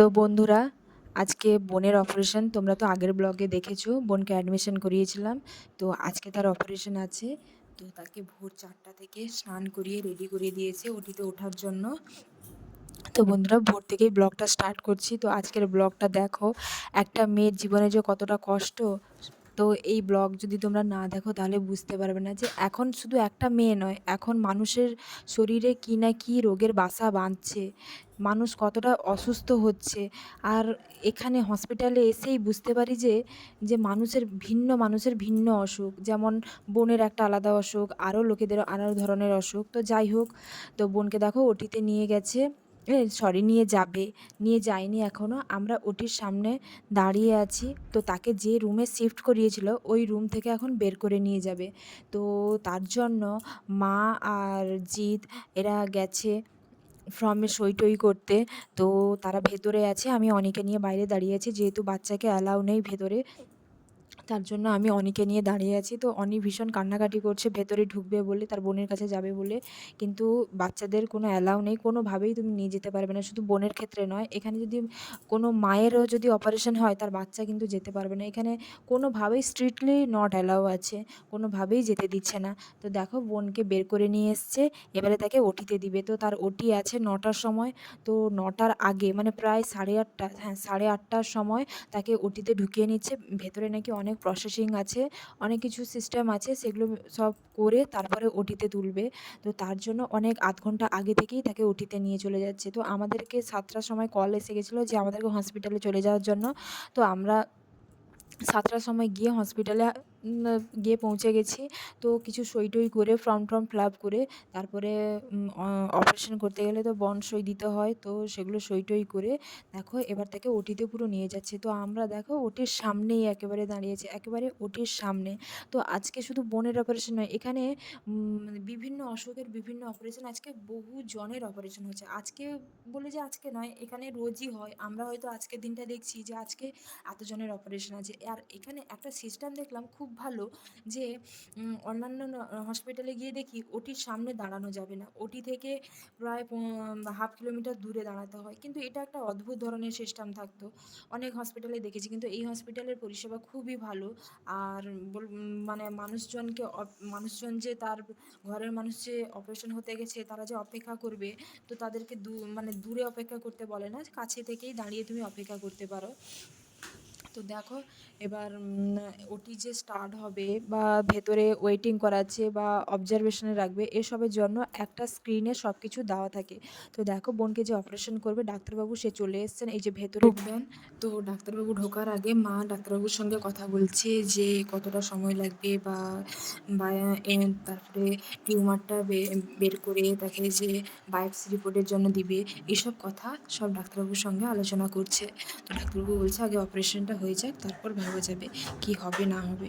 তো বন্ধুরা, আজকে বোনের অপারেশন তোমরা তো আগের ব্লগে দেখেছ, বোনকে অ্যাডমিশন করিয়েছিলাম। তো আজকে তার অপারেশন আছে। তো তাকে ভোর চারটা থেকে স্নান করিয়ে রেডি করিয়ে দিয়েছে ওটিতে ওঠার জন্য। তো বন্ধুরা, ভোর থেকেই ব্লগটা স্টার্ট করছি। তো আজকের ব্লগটা দেখো, একটা মেয়ের জীবনে যে কতটা কষ্ট, তো এই ব্লগ যদি তোমরা না দেখো তাহলে বুঝতে পারবে না যে এখন শুধু একটা মেয়ে নয়, এখন মানুষের শরীরে কী না কী রোগের বাসা বাঁধছে। মানুষ কতটা অসুস্থ হচ্ছে। আর এখানে হসপিটালে এসেই বুঝতে পারি যে যে মানুষের ভিন্ন মানুষের ভিন্ন অসুখ। যেমন বোনের একটা আলাদা অসুখ, আরও লোকেদের আরও ধরনের অসুখ। তো যাই হোক, তো বোনকে দেখো ওটিতে নিয়ে গেছে। সরি নিয়ে যাবে। নিয়ে যায়নি এখনও আমরা ওটির সামনে দাঁড়িয়ে আছি। তো তাকে যে রুমে শিফট করিয়েছিল, ওই রুম থেকে এখন বের করে নিয়ে যাবে। তো তার জন্য মা আর জিৎ, এরা গেছে। ফর্মে সই টই করতে। তো তারা ভেতরে আছে, আমি অনেকে নিয়ে বাইরে দাঁড়িয়ে আছি, যেহেতু বাচ্চাকে অ্যালাউ নেই ভেতরে। তার জন্য আমি অনিকে নিয়ে দাঁড়িয়ে আছি। তো অনি ভীষণ কান্নাকাটি করছে, ভেতরে ঢুকবে বলে, তার বোনের কাছে যাবে বলে। কিন্তু বাচ্চাদের কোনো অ্যালাউ নেই, কোনোভাবেই তুমি নিয়ে যেতে পারবে না। শুধু বোনের ক্ষেত্রে নয়, এখানে যদি কোনো মায়েরও যদি অপারেশন হয়, তার বাচ্চা কিন্তু যেতে পারবে না। এখানে কোনোভাবেই স্ট্রিক্টলি নট অ্যালাউ আছে, কোনোভাবেই যেতে দিচ্ছে না। তো দেখো, বোনকে বের করে নিয়ে এসছে, এবারে তাকে ওটিতে দিবে। তো তার ওটি আছে নটার সময়, তো নটার আগে মানে প্রায় সাড়ে আটটা হ্যাঁ সাড়ে আটটার সময় তাকে ওটিতে ঢুকিয়ে নিচ্ছে। ভেতরে নাকি অনেক প্রসেসিং আছে, অনেক কিছু সিস্টেম আছে, সেগুলো সব করে তারপরে ওটিতে তুলবে। তো তার জন্য অনেক আধ ঘণ্টা আগে থেকেই তাকে ওটিতে নিয়ে চলে যাচ্ছে। তো আমাদেরকে সাতটার সময় কল এসে গেছিল যে, আমাদেরকে হসপিটালে চলে যাওয়ার জন্য। তো আমরা সাতটার সময় গিয়ে হসপিটালে গিয়ে পৌঁছে গেছি। তো কিছু সই টই করে, ফর্ম টর্ম ফিল আপ করে, তারপরে অপারেশন করতে গেলে তো বন্ড সই দিতে হয়। তো সেগুলো সই টই করে, দেখো, এবার তাকে ওটিতে পুরো নিয়ে যাচ্ছে। তো আমরা দেখো ওটির সামনেই একেবারে দাঁড়িয়েছি, একেবারে ওটির সামনে। তো আজকে শুধু বোনের অপারেশন নয়, এখানে বিভিন্ন অসুখের বিভিন্ন অপারেশন আজকে বহু জনের অপারেশন হচ্ছে আজকে বলে যে আজকে নয়, এখানে রোজই হয়। আমরা হয়তো আজকের দিনটা দেখছি যে আজকে এতজনের অপারেশন আছে। আর এখানে একটা সিস্টেম দেখলাম, খুব ভালো যে অন্যান্য হসপিটালে গিয়ে দেখি ওটির সামনে দাঁড়ানো যাবে না। ওটি থেকে প্রায় হাফ কিলোমিটার দূরে দাঁড়াতে হয়। কিন্তু এটা একটা অদ্ভুত ধরনের সিস্টেম থাকতো। অনেক হসপিটালে দেখেছি। কিন্তু এই হসপিটালের পরিষেবা খুবই ভালো। আর মানে মানুষজনকে মানুষজন যে তার ঘরের মানুষ যে অপারেশন হতে গেছে, তারা যে অপেক্ষা করবে, তো তাদেরকে মানে দূরে অপেক্ষা করতে বলে না। কাছে থেকেই দাঁড়িয়ে তুমি অপেক্ষা করতে পারো। তো দেখো, এবার ওটি যে স্টার্ট হবে বা ভেতরে ওয়েটিং করাচ্ছে বা অবজারভেশনে রাখবে, এসবের জন্য একটা স্ক্রিনে সব কিছু দেওয়া থাকে। তো দেখো, বোনকে যে অপারেশন করবে, ডাক্তারবাবু সে চলে এসছেন, এই যে ভেতরে ঢুকবেন। তো ডাক্তারবাবু ঢোকার আগে মা ডাক্তারবাবুর সঙ্গে কথা বলছে যে কতটা সময় লাগবে বা তারপরে টিউমারটা বের করে তাকে যে বায়োপসি রিপোর্টের জন্য দিবে, এসব কথা সব ডাক্তারবাবুর সঙ্গে আলোচনা করছে। তো ডাক্তারবাবু বলছে, আগে অপারেশনটা হয়ে যাক, তারপর ভাবা যাবে কি হবে, না হবে।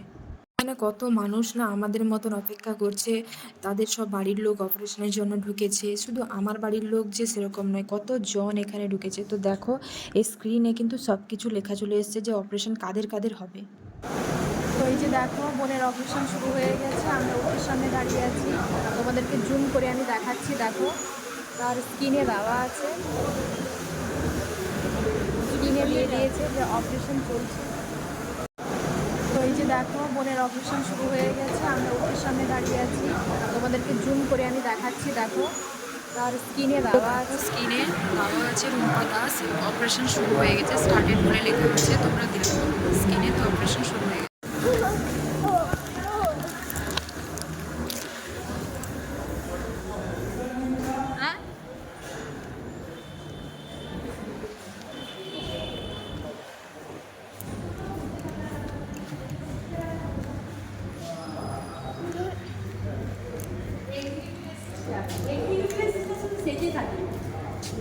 এখানে কত মানুষ না আমাদের মতন অপেক্ষা করছে, তাদের সব বাড়ির লোক অপারেশনের জন্য ঢুকেছে। শুধু আমার বাড়ির লোক যে সেরকম নয় কত জন এখানে ঢুকেছে? তো দেখো, এই স্ক্রিনে কিন্তু সব কিছু লেখা চলে এসছে যে অপারেশন কাদের কাদের হবে। তো এই যে দেখো, বোনের অপারেশন শুরু হয়ে গেছে, আমরা ওর সামনে দাঁড়িয়ে আছি। তোমাদেরকে জুম করে আমি দেখাচ্ছি, দেখো। তার স্কিনে দেওয়া আছে। স্কিনে দিয়ে দিয়েছে যে অপারেশন চলছে। তো এই যে দেখো, বোনের অপারেশন শুরু হয়ে গেছে। আমরা ওপরের সামনে দাঁড়িয়ে আছি। তোমাদেরকে জুম করে আমি দেখাচ্ছি, দেখো। তার স্কিনে দেওয়া আছে। স্কিনে দেওয়া আছে রুম্পা দাস অপারেশন শুরু হয়ে গেছে। স্টার্টেড করে লেখা আছে। তোমরা দেখো স্কিনে তো অপারেশন শুরু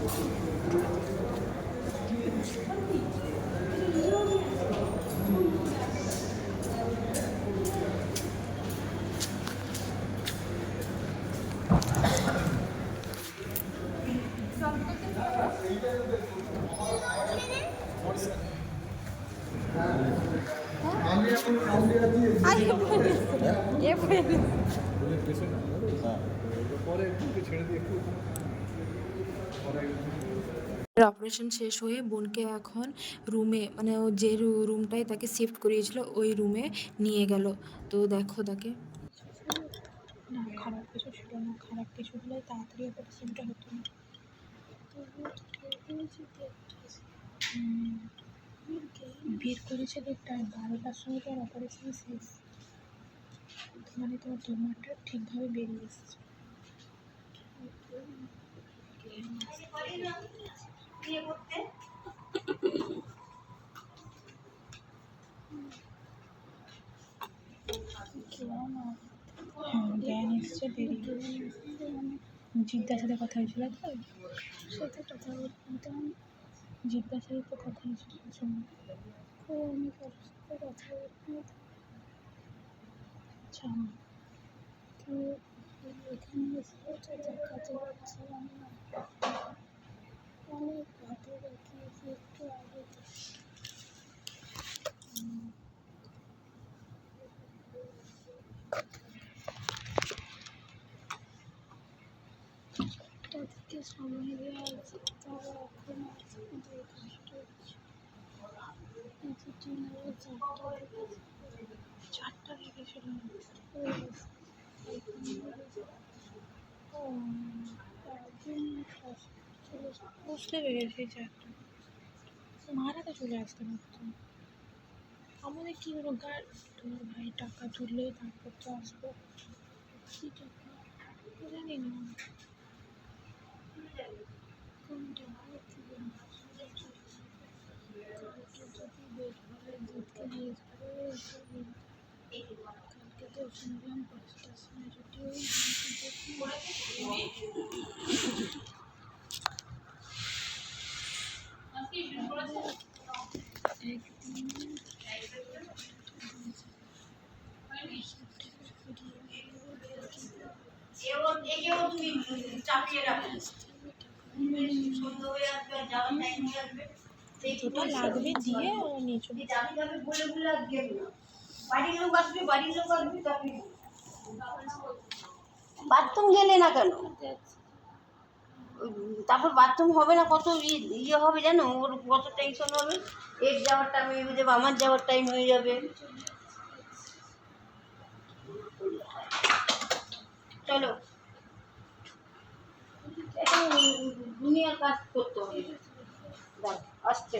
예쁘게 예쁘게 예쁘게 예쁘게 예쁘게 예쁘게 예쁘게 예쁘게 예쁘게 예쁘게 অপারেশন শেষ হয়ে বোনকে এখন রুমে মানে ও যে রুমটায় তাকে শিফট করিয়েছিল, ওই রুমে নিয়ে গেল। তো দেখো তাকে। না খারাপ কিছু ছিল না, খারাপ কিছু হলে তাড়াতাড়ি অপারেশনটা হতো না। বের করেছে দেড়টায় বারোটার সময় তো অপারেশন শেষ। মানে তোমার টিউমারটা ঠিকভাবে বেরিয়ে এসেছে। জ্ঞান এসছে বেরিয়ে জিদ্দার সাথে কথা হয়েছিল তো সাথে কথা বলতাম জিদ্দার সাথে তো কথা হয়েছিল শুনে আমি কারোর সাথে কথা বলতাম আচ্ছা তো এখানে তো দেখাতে পারছিলাম অনেক ভাবে দেখিয়েছি একটু আগে তাদেরকে সময় দেওয়া উচিত তারা এখন আছে কষ্ট হচ্ছে চারটা থেকে চারটা থেকে বুঝতে পেরেছি চারটা মারাতে চলে আসতে পারতো আমাদের কী হলো গার তোমার ভাই টাকা তুললে তারপর তো আসব কী টাকা জানি না কোনটা কালকে যদি বের হয় দুধকে নিয়ে যাবে কালকে তো শুনলাম পাঁচটার সময় ছুটি যেটা লাগবে দিয়ে ও নিয়ে চলে বাড়ির লোক আসবে বাড়ির লোক আসবে তারপরে বাথরুম গেলে না কেন? তারপর বাথরুম হবে না, কত ইয়ে হবে জানো? ওর কত টেনশন হবে? এর যাওয়ার টাইম হয়ে যাবে, আমার যাওয়ার টাইম হয়ে যাবে। চলো। দুনিয়ার কাজ করতে হবে। আসছে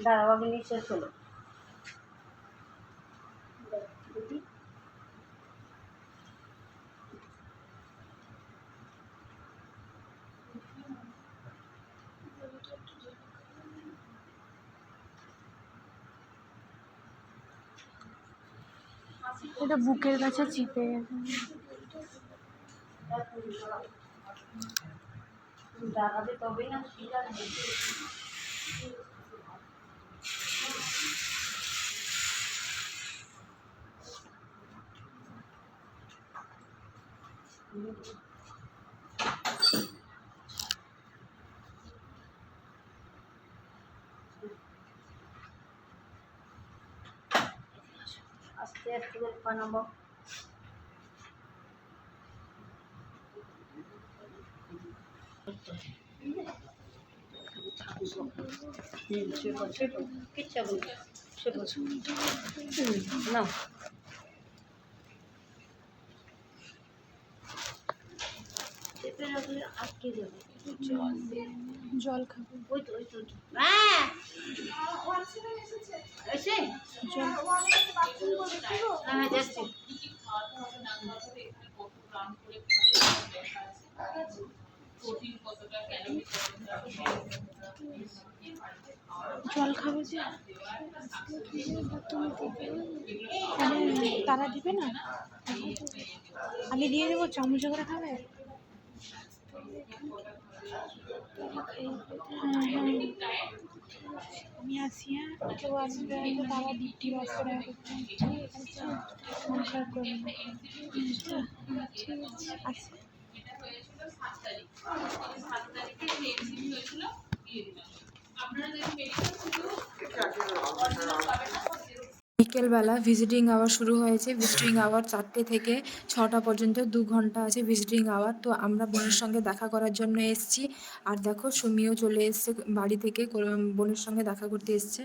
দাঁড়াও আগে নিঃশ্বাস হলো এটা বুকের কাছে চিপে। দাঁড়াবে তবেই না আস্তে আস্তে করে বানাবো না। আটকে যাবে জল খাব ওই তো ওই তো হ্যাঁ এসে জল হ্যাঁ যাচ্ছি খাবে যে তারা দিবে না? আমি দিয়ে দেবো, চামচ করে খাবে? আমি আসি হ্যাঁ। কেউ আসবে, তারা বাস করে সংসার করবে আচ্ছা আছে আসি বিকেলবেলা ভিজিটিং আওয়ার শুরু হয়েছে। ভিজিটিং আওয়ার চারটে থেকে ছটা পর্যন্ত, দু ঘণ্টা আছে ভিজিটিং আওয়ার তো আমরা বোনের সঙ্গে দেখা করার জন্য এসছি। আর দেখো, সুমিও চলে এসছে বাড়ি থেকে বোনের সঙ্গে দেখা করতে এসছে।